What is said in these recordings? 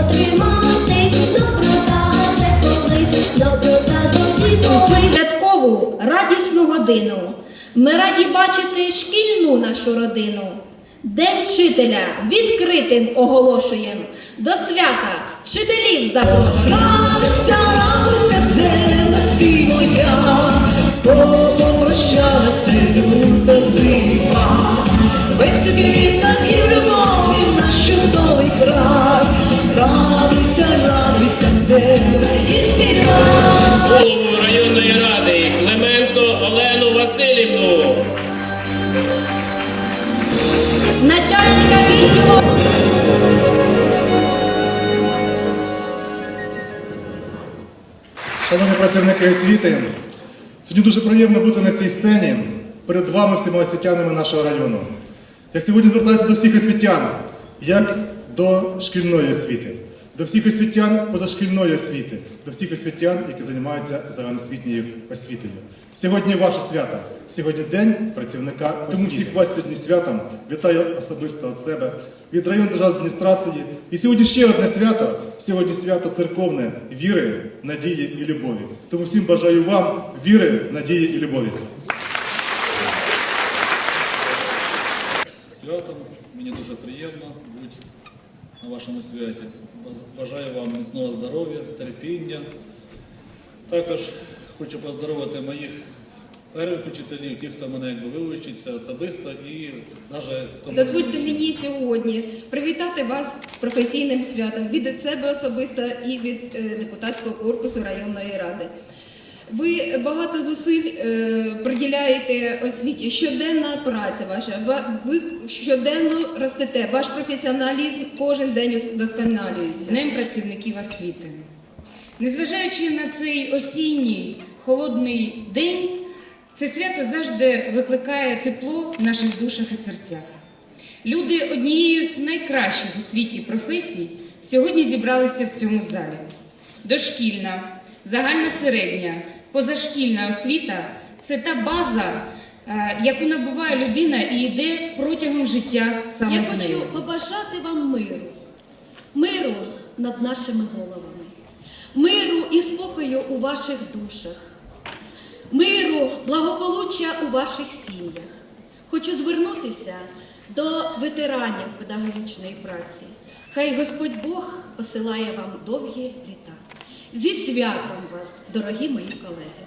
отримати, доброта доброта тоді. Святкову радісну годину. Ми раді бачити шкільну нашу родину. День вчителя відкритим оголошуємо До свята вчителів запрошуємо. Голову районної ради Клименко Олену Васильівну. Начальника відділу. Шановні працівники освіти, сьогодні дуже приємно бути на цій сцені перед вами всіма освітянами нашого району. Я сьогодні звертаюся до всіх освітян, як до шкільної освіти, до всіх освітян позашкільної освіти, до всіх освітян, які займаються загальноосвітньою освітою. Сьогодні ваше свято, сьогодні день працівника освіти. Тому всіх вас сьогодні святом вітаю особисто від себе, від районної державної адміністрації. І сьогодні ще одне свято. Сьогодні свято церковне віри, надії і любові. Тому всім бажаю вам віри, надії і любові. святом. Мені дуже приємно бути на вашому святі. Бажаю вам міцного здоров'я, терпіння. Також хочу поздоровити моїх первих учителів, тих, хто мене якби вивчиться особисто і навіть Дозвольте мені сьогодні привітати вас з професійним святом від себе особисто і від е, депутатського корпусу районної ради. Ви багато зусиль е, приділяєте освіті, щоденна праця ваша. Ви щоденно ростете. Ваш професіоналізм кожен день з удосконалюється. Днем працівників освіти. Незважаючи на цей осінній холодний день, це свято завжди викликає тепло в наших душах і серцях. Люди однією з найкращих у світі професій сьогодні зібралися в цьому залі. Дошкільна, загальна середня, позашкільна освіта це та база, е, яку набуває людина і йде протягом життя саме Я з нею. хочу побажати вам миру, миру над нашими головами, миру і спокою у ваших душах, миру, благополуччя у ваших сім'ях. Хочу звернутися до ветеранів педагогічної праці. Хай Господь Бог посилає вам довгі літа. Зі святом вас, дорогі мої колеги!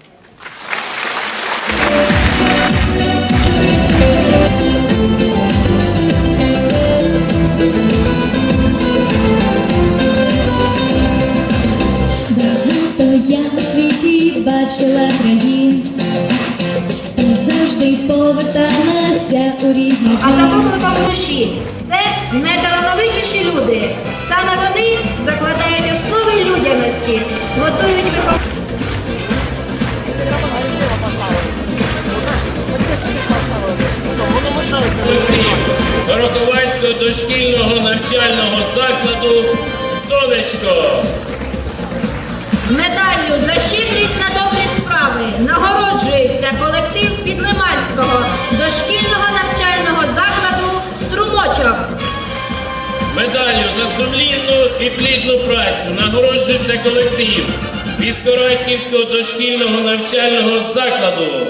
Багато я у світі бачила країн, завжди поверталася у рідний А за покликом душі це найталановитіші люди. Саме вони закладають основи людяності, готують виховання. Дороковацького дошкільного навчального закладу Сонечко. Медаллю за Підлиманського дошкільного навчального закладу Струмочок. Медаллю за сумлінну і плідну працю нагороджується колектив Віскорадківського дошкільного навчального закладу.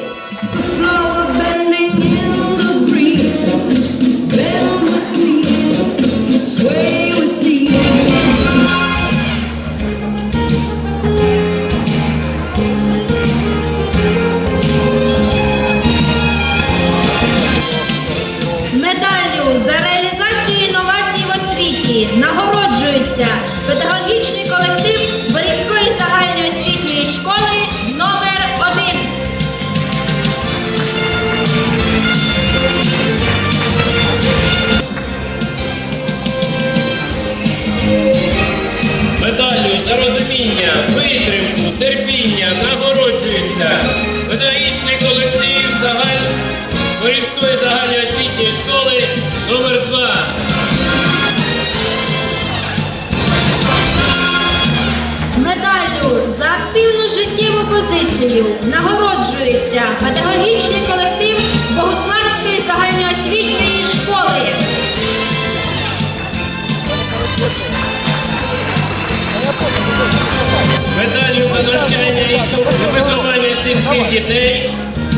Розуміння, витримку, терпіння нагороджується. Педагогічний колектив загаль... Борівської загальної освітньої школи номер 2 Медаллю за активну життєву позицію нагороджується педагогічний колектив Богуславської загальноосвітньої школи. Медаллю за навчання і виховання сільських дітей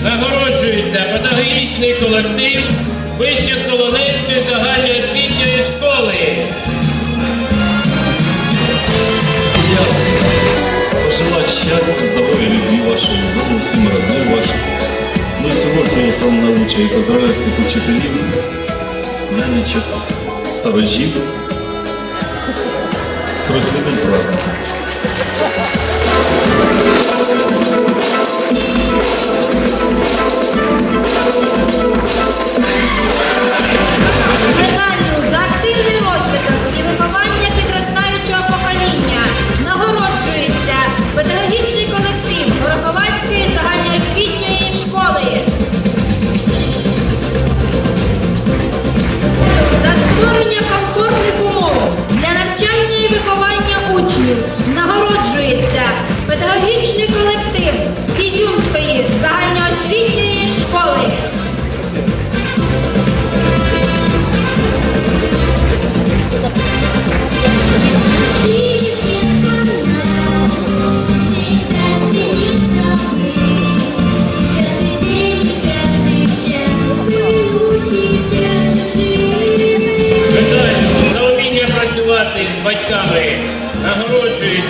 Нагороджується педагогічний колектив Вище Солонецької загальноосвітньої школи. Я пожелать счастья, здоровья, любви вашему дому, всем родным вашим. Ну и всего всего самого наилучшего. И поздравляю всех учителей, нянечек, сторожів с красивым праздником. Медаллю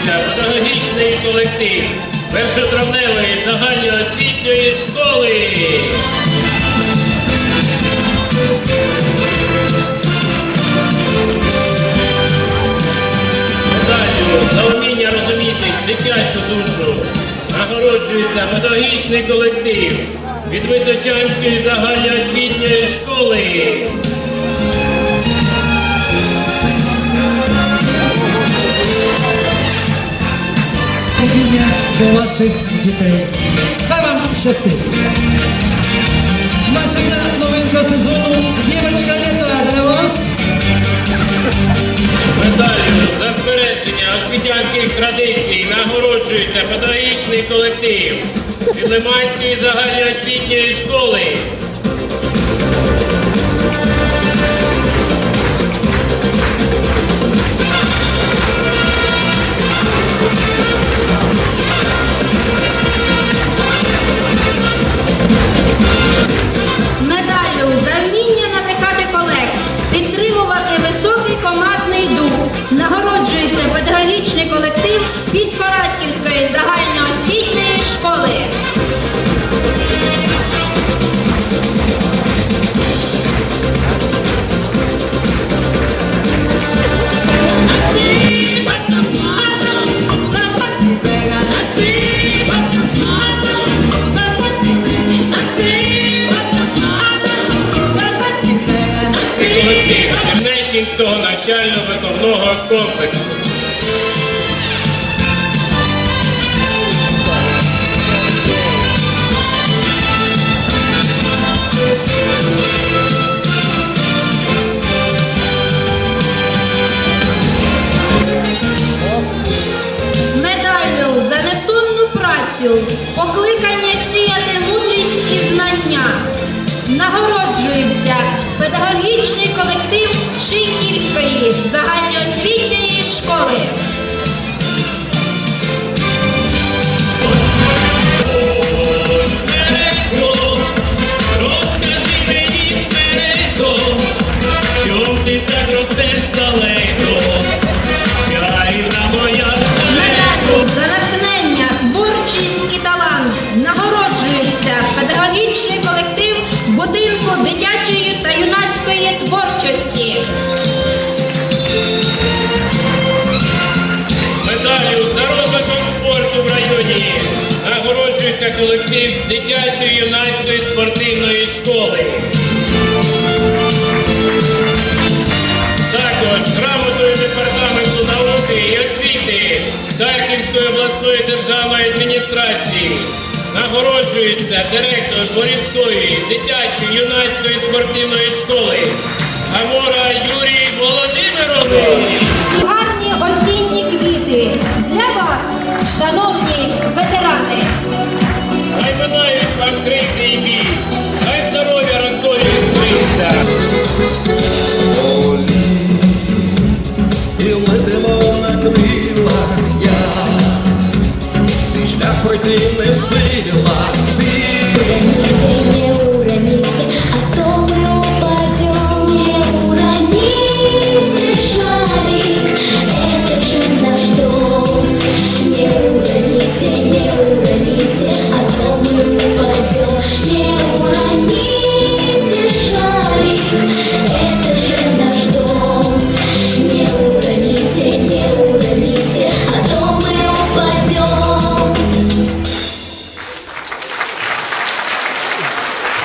нагороджується педагогічний колектив першотравневої загальноосвітньої школи. Медаллю за уміння розуміти дитячу душу нагороджується педагогічний колектив від Височанської загальноосвітньої школи. Терпіння до ваших дітей. Хай вам щастить! Наша новинка сезону «Дівочка літа» для вас. Медаллю за збереження освітянських традицій нагороджується педагогічний колектив від Лиманської загальноосвітньої школи. Навчально-виховного за невтомну працю, покликання сіяти мудрість і знання. Нагороджується педагогічний колектив Шинківської загальноосвітньої школи. Колектив дитячої юнацької спортивної школи. Також грамотою департаменту науки і освіти Харківської обласної державної адміністрації нагороджується директор Борівської дитячої юнацької спортивної школи Гамора Юрій Володимирович. dream